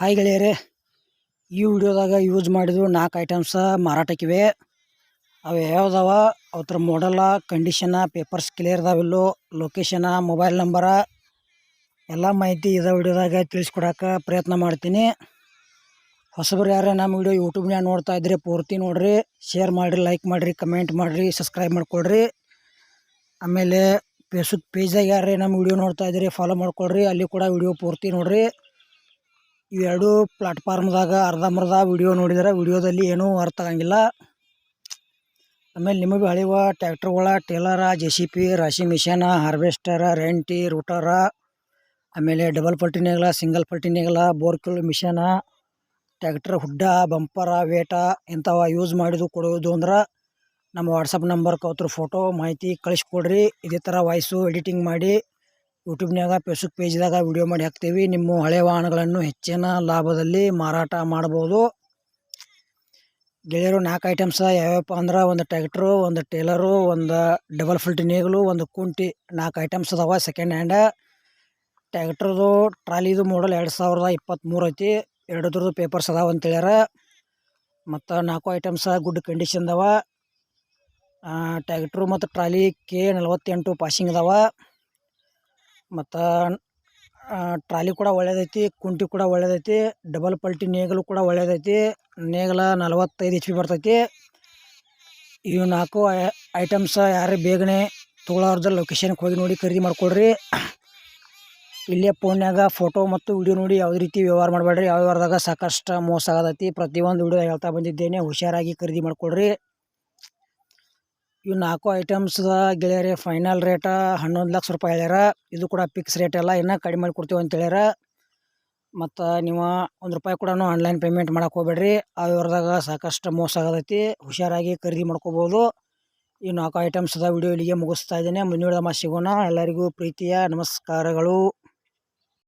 Hi ಗೆಳೆಯರೆ, ಈ ವಿಡಿಯೋದಾಗ use ಮಾಡಿದ್ದು ನಾಲ್ಕು ಐಟಮ್ಸ ಮಾರಾಟಕ್ಕಿವೆ. ಅವು ಯಾವ್ದವ? ಅವ್ರ ಮಾಡಲ್ಲ ಕಂಡೀಷನ ಪೇಪರ್ಸ್ ಕ್ಲಿಯರ್ ಇದಾವಿಲ್ಲೋ ಲೊಕೇಶನ ಮೊಬೈಲ್ ನಂಬರ ಎಲ್ಲ ಮಾಹಿತಿ ಇದ ವಿಡಿಯೋದಾಗ ತಿಳಿಸ್ಕೊಡಕ್ಕೆ ಪ್ರಯತ್ನ ಮಾಡ್ತೀನಿ. ಹೊಸಬ್ರು ಯಾರೇ ನಮ್ಮ ವಿಡಿಯೋ ಯೂಟ್ಯೂಬ್ನ್ಯಾಗ ನೋಡ್ತಾ ಇದ್ರೆ ಪೂರ್ತಿ ನೋಡಿರಿ ಶೇರ್ ಮಾಡಿರಿ ಲೈಕ್ ಮಾಡಿರಿ ಕಮೆಂಟ್ ಮಾಡಿರಿ ಸಬ್ಸ್ಕ್ರೈಬ್ ಮಾಡ್ಕೊಡ್ರಿ. ಆಮೇಲೆ ಫೇಸ್ಬುಕ್ ಪೇಜಾಗ ಯಾರೇ ನಮ್ಮ ವಿಡಿಯೋ ನೋಡ್ತಾ ಇದ್ದೀರಿ ಫಾಲೋ ಮಾಡ್ಕೊಳ್ರಿ, ಅಲ್ಲಿ ಕೂಡ ವಿಡಿಯೋ ಪೂರ್ತಿ ನೋಡ್ರಿ. ಇವೆರಡು ಪ್ಲಾಟ್ಫಾರ್ಮ್ದಾಗ ಅರ್ಧಂಬರ್ಧ ವಿಡಿಯೋ ನೋಡಿದ್ರೆ ವಿಡಿಯೋದಲ್ಲಿ ಏನೂ ಅರ್ಥ ಆಗಂಗಿಲ್ಲ. ಆಮೇಲೆ ನಿಮಗೆ ಹಳಿವ ಟ್ಯಾಕ್ಟ್ರುಗಳ ಟೇಲರ ಜೆ ಸಿ ಪಿ ರಾಶಿ ಮಿಷನ, ಹಾರ್ವೆಸ್ಟರ, ರೆಂಟಿ, ರೂಟರ, ಆಮೇಲೆ ಡಬಲ್ ಪಲ್ಟಿನೇಗಲ ಸಿಂಗಲ್ ಪಲ್ಟಿನೇಗಲ ಬೋರ್ಕಿಲ್ ಮಿಷನ ಟ್ಯಾಕ್ಟ್ರ್ ಹುಡ್ಡ, ಬಂಪರ, ವೇಟ ಇಂಥವ ಯೂಸ್ ಮಾಡಿದ್ದು, ಕೊಡೋದು ಅಂದ್ರೆ ನಮ್ಮ ವಾಟ್ಸಪ್ ನಂಬರ್ಗೆ ಅವ್ರ ಫೋಟೋ ಮಾಹಿತಿ ಕಳಿಸ್ಕೊಡ್ರಿ. ಇದೇ ಥರ ವಾಯ್ಸು ಎಡಿಟಿಂಗ್ ಮಾಡಿ ಯೂಟ್ಯೂಬ್ನಾಗ ಫೇಸ್ಬುಕ್ ಪೇಜ್ದಾಗ ವಿಡಿಯೋ ಮಾಡಿ ಹಾಕ್ತೀವಿ. ನಿಮ್ಮ ಹಳೆ ವಾಹನಗಳನ್ನು ಹೆಚ್ಚಿನ ಲಾಭದಲ್ಲಿ ಮಾರಾಟ ಮಾಡ್ಬೋದು. ಗೆಳೆಯರು ನಾಲ್ಕು ಐಟಮ್ಸ ಯಾವ್ಯಾವಪ್ಪ ಅಂದ್ರೆ ಒಂದು ಟ್ಯಾಕ್ಟ್ರು ಒಂದು ಟೇಲರು, ಒಂದು ಡಬಲ್ ಫಿಲ್ಟ್ ನೇಗಲು, ಒಂದು ಕುಂಟಿ ನಾಲ್ಕು ಐಟಮ್ಸ್ ಅದಾವ ಸೆಕೆಂಡ್ ಹ್ಯಾಂಡ. ಟ್ಯಾಕ್ಟ್ರದು ಟ್ರಾಲಿದು ಮಾಡಲ್ ಎರಡು ಸಾವಿರದ ಇಪ್ಪತ್ತ್ಮೂರು ಐತಿ. ಎರಡದ್ರದ್ದು ಪೇಪರ್ಸ್ ಅದಾವ ಅಂತ ಹೇಳ್ಯಾರ. ಮತ್ತು ನಾಲ್ಕು ಐಟಮ್ಸ ಗುಡ್ ಕಂಡೀಷನ್ ಅದಾವ. ಟ್ಯಾಕ್ಟ್ರು ಮತ್ತು ಟ್ರಾಲಿ ಕೆ ನಲವತ್ತೆಂಟು ಪಾಸಿಂಗ್ ಅದಾವ. ಮತ್ತು ಟ್ರಾಲಿ ಕೂಡ ಒಳ್ಳೆಯದೈತಿ ಕುಂಟಿ ಕೂಡ ಒಳ್ಳೆಯದೈತಿ ಡಬಲ್ ಪಲ್ಟಿ ನೇಗಲು ಕೂಡ ಒಳ್ಳೆಯದೈತಿ ನೇಗಲ ನಲವತ್ತೈದು ಎಚ್ ಪಿ ಬರ್ತೈತಿ. ಇವು ನಾಲ್ಕು ಐಟಮ್ಸ ಯಾರು ಬೇಗನೆ ತೊಗೊಳೋರ್ದ ಲೊಕೇಶನ್ಗೆ ಹೋಗಿ ನೋಡಿ ಖರೀದಿ ಮಾಡ್ಕೊಳ್ರಿ. ಇಲ್ಲೇ ಫೋನ್ಯಾಗ ಫೋಟೋ ಮತ್ತು ವಿಡಿಯೋ ನೋಡಿ ಯಾವುದೇ ರೀತಿ ವ್ಯವಹಾರ ಮಾಡಬೇಡ್ರಿ. ಯಾವ ವ್ಯವಹಾರದಾಗ ಸಾಕಷ್ಟು ಮೋಸ ಆಗತೈತಿ ಪ್ರತಿಯೊಂದು ವಿಡಿಯೋ ಹೇಳ್ತಾ ಬಂದಿದ್ದೇನೆ. ಹುಷಾರಾಗಿ ಖರೀದಿ ಮಾಡ್ಕೊಳ್ರಿ. ಇವು ನಾಲ್ಕು ಐಟಮ್ಸ್ದ ಗೆಳೆಯರೇ ಫೈನಲ್ ರೇಟ ಹನ್ನೊಂದು ಲಕ್ಷ ರೂಪಾಯಿ ಹೇಳ್ಯಾರ. ಇದು ಕೂಡ ಫಿಕ್ಸ್ ರೇಟ್ ಎಲ್ಲ ಇನ್ನೂ ಕಡಿಮೆ ಮಾಡಿ ಕೊಡ್ತೀವಿ ಅಂತ ಹೇಳ್ಯಾರ. ಮತ್ತು ನೀವು ಒಂದು ರೂಪಾಯಿ ಕೂಡ ಆನ್ಲೈನ್ ಪೇಮೆಂಟ್ ಮಾಡಕ್ಕೆ ಹೋಗ್ಬೇಡ್ರಿ. ಆ ವ್ಯವಹಾರದಾಗ ಸಾಕಷ್ಟು ಮೋಸ ಆಗತೈತಿ. ಹುಷಾರಾಗಿ ಖರೀದಿ ಮಾಡ್ಕೋಬೋದು. ಈ ನಾಲ್ಕು ಐಟಮ್ಸ್ದ ವಿಡಿಯೋ ಇಲ್ಲಿಗೆ ಮುಗಿಸ್ತಾ ಇದ್ದೇನೆ. ಮುಂದಿನ ಸಿಗೋಣ. ಎಲ್ಲರಿಗೂ ಪ್ರೀತಿಯ ನಮಸ್ಕಾರಗಳು.